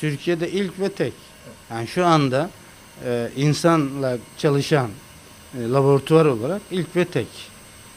Türkiye'de ilk ve tek. Yani şu anda e, insanla çalışan e, laboratuvar olarak ilk ve tek.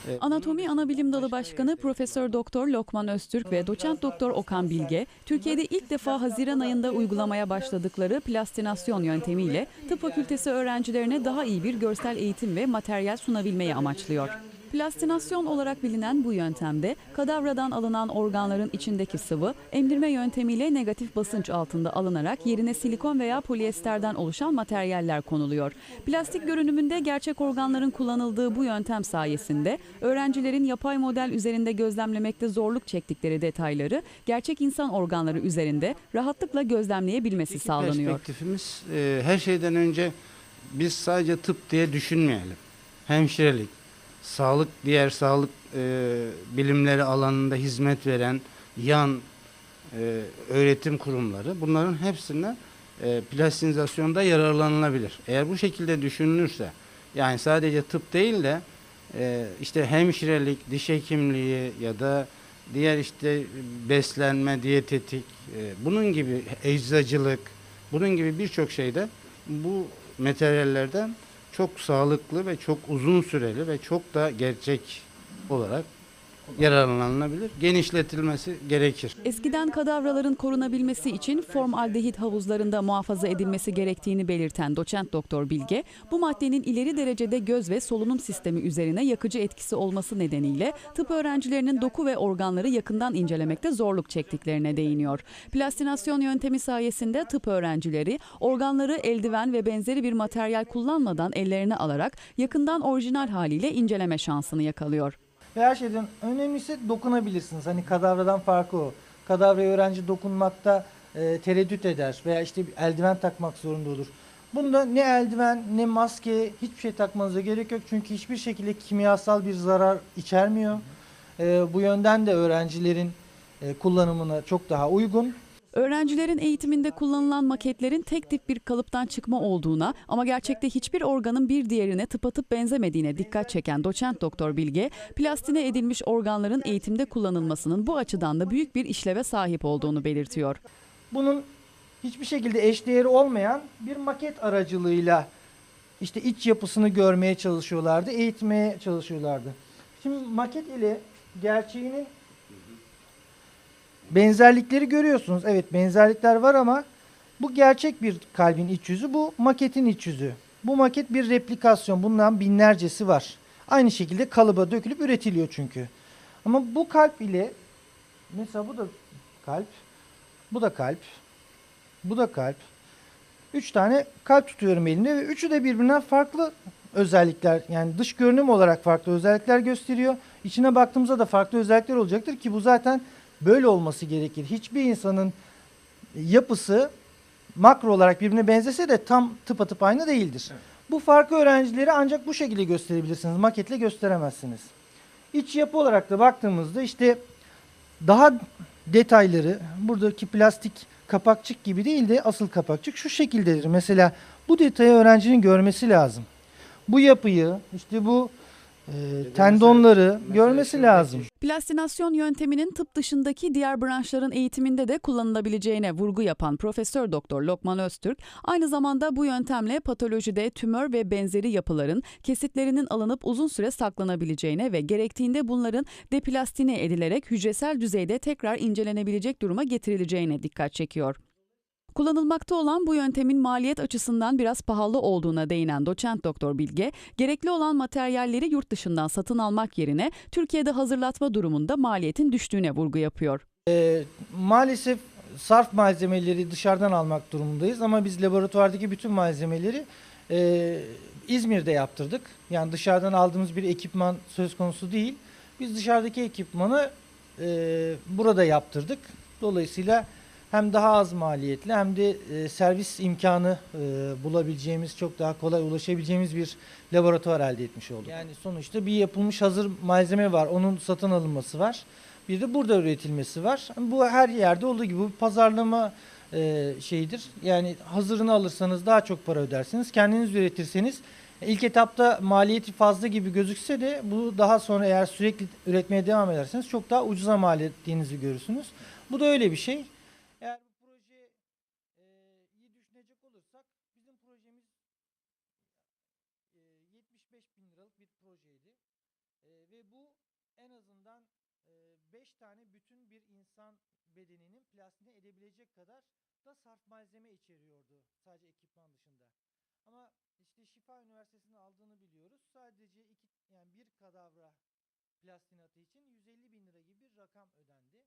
E, Anatomi Anabilim Dalı Başkanı Profesör Doktor Lokman Öztürk ve Doçent Doktor Okan Bilge, Türkiye'de ilk defa Haziran ayında uygulamaya başladıkları plastinasyon yöntemiyle tıp fakültesi öğrencilerine daha iyi bir görsel eğitim ve materyal sunabilmeyi amaçlıyor. Plastinasyon olarak bilinen bu yöntemde kadavradan alınan organların içindeki sıvı emdirme yöntemiyle negatif basınç altında alınarak yerine silikon veya polyesterden oluşan materyaller konuluyor. Plastik görünümünde gerçek organların kullanıldığı bu yöntem sayesinde öğrencilerin yapay model üzerinde gözlemlemekte zorluk çektikleri detayları gerçek insan organları üzerinde rahatlıkla gözlemleyebilmesi İki sağlanıyor. Perspektifimiz e, her şeyden önce biz sadece tıp diye düşünmeyelim. Hemşirelik, sağlık, diğer sağlık e, bilimleri alanında hizmet veren yan e, öğretim kurumları bunların hepsine e, plastinizasyonda yararlanılabilir. Eğer bu şekilde düşünülürse yani sadece tıp değil de e, işte hemşirelik, diş hekimliği ya da diğer işte beslenme, diyetetik, e, bunun gibi eczacılık, bunun gibi birçok şeyde bu materyallerden çok sağlıklı ve çok uzun süreli ve çok da gerçek olarak yararlanılabilir. Genişletilmesi gerekir. Eskiden kadavraların korunabilmesi için formaldehit havuzlarında muhafaza edilmesi gerektiğini belirten doçent doktor Bilge, bu maddenin ileri derecede göz ve solunum sistemi üzerine yakıcı etkisi olması nedeniyle tıp öğrencilerinin doku ve organları yakından incelemekte zorluk çektiklerine değiniyor. Plastinasyon yöntemi sayesinde tıp öğrencileri organları eldiven ve benzeri bir materyal kullanmadan ellerine alarak yakından orijinal haliyle inceleme şansını yakalıyor. Ve her şeyden önemlisi dokunabilirsiniz. Hani kadavradan farkı o. Kadavraya öğrenci dokunmakta e, tereddüt eder veya işte bir eldiven takmak zorunda olur. Bunda ne eldiven ne maske hiçbir şey takmanıza gerek yok. Çünkü hiçbir şekilde kimyasal bir zarar içermiyor. E, bu yönden de öğrencilerin e, kullanımına çok daha uygun. Öğrencilerin eğitiminde kullanılan maketlerin tek tip bir kalıptan çıkma olduğuna ama gerçekte hiçbir organın bir diğerine tıpatıp benzemediğine dikkat çeken doçent doktor Bilge, plastine edilmiş organların eğitimde kullanılmasının bu açıdan da büyük bir işleve sahip olduğunu belirtiyor. Bunun hiçbir şekilde eşdeğeri olmayan bir maket aracılığıyla işte iç yapısını görmeye çalışıyorlardı, eğitmeye çalışıyorlardı. Şimdi maket ile gerçeğinin benzerlikleri görüyorsunuz. Evet benzerlikler var ama bu gerçek bir kalbin iç yüzü, bu maketin iç yüzü. Bu maket bir replikasyon. Bundan binlercesi var. Aynı şekilde kalıba dökülüp üretiliyor çünkü. Ama bu kalp ile mesela bu da kalp, bu da kalp, bu da kalp. Üç tane kalp tutuyorum elimde ve üçü de birbirinden farklı özellikler yani dış görünüm olarak farklı özellikler gösteriyor. İçine baktığımızda da farklı özellikler olacaktır ki bu zaten böyle olması gerekir. Hiçbir insanın yapısı makro olarak birbirine benzese de tam tıpatıp aynı değildir. Bu farkı öğrencileri ancak bu şekilde gösterebilirsiniz. Maketle gösteremezsiniz. İç yapı olarak da baktığımızda işte daha detayları buradaki plastik kapakçık gibi değil de asıl kapakçık şu şekildedir. Mesela bu detayı öğrencinin görmesi lazım. Bu yapıyı işte bu e, tendonları görmesi lazım. Plastinasyon yönteminin tıp dışındaki diğer branşların eğitiminde de kullanılabileceğine vurgu yapan Profesör Doktor Lokman Öztürk, aynı zamanda bu yöntemle patolojide tümör ve benzeri yapıların kesitlerinin alınıp uzun süre saklanabileceğine ve gerektiğinde bunların deplastine edilerek hücresel düzeyde tekrar incelenebilecek duruma getirileceğine dikkat çekiyor. Kullanılmakta olan bu yöntemin maliyet açısından biraz pahalı olduğuna değinen doçent doktor Bilge, gerekli olan materyalleri yurt dışından satın almak yerine Türkiye'de hazırlatma durumunda maliyetin düştüğüne vurgu yapıyor. E, maalesef sarf malzemeleri dışarıdan almak durumundayız ama biz laboratuvardaki bütün malzemeleri e, İzmir'de yaptırdık. Yani dışarıdan aldığımız bir ekipman söz konusu değil. Biz dışarıdaki ekipmanı e, burada yaptırdık. Dolayısıyla hem daha az maliyetli hem de e, servis imkanı e, bulabileceğimiz, çok daha kolay ulaşabileceğimiz bir laboratuvar elde etmiş olduk. Yani sonuçta bir yapılmış hazır malzeme var. Onun satın alınması var. Bir de burada üretilmesi var. Bu her yerde olduğu gibi bu bir pazarlama e, şeyidir. Yani hazırını alırsanız daha çok para ödersiniz. Kendiniz üretirseniz ilk etapta maliyeti fazla gibi gözükse de bu daha sonra eğer sürekli üretmeye devam ederseniz çok daha ucuza mal ettiğinizi görürsünüz. Bu da öyle bir şey. Eğer bu projeyi iyi düşünecek olursak bizim projemiz 75 bin liralık bir projeydi. Ve bu en azından 5 tane bütün bir insan bedeninin plasline edebilecek kadar da sarf malzeme içeriyordu sadece ekipman dışında. Ama işte Şifa Üniversitesi'nin aldığını biliyoruz. Sadece iki, yani bir kadavra plastinatı için 150 bin lira gibi bir rakam ödendi.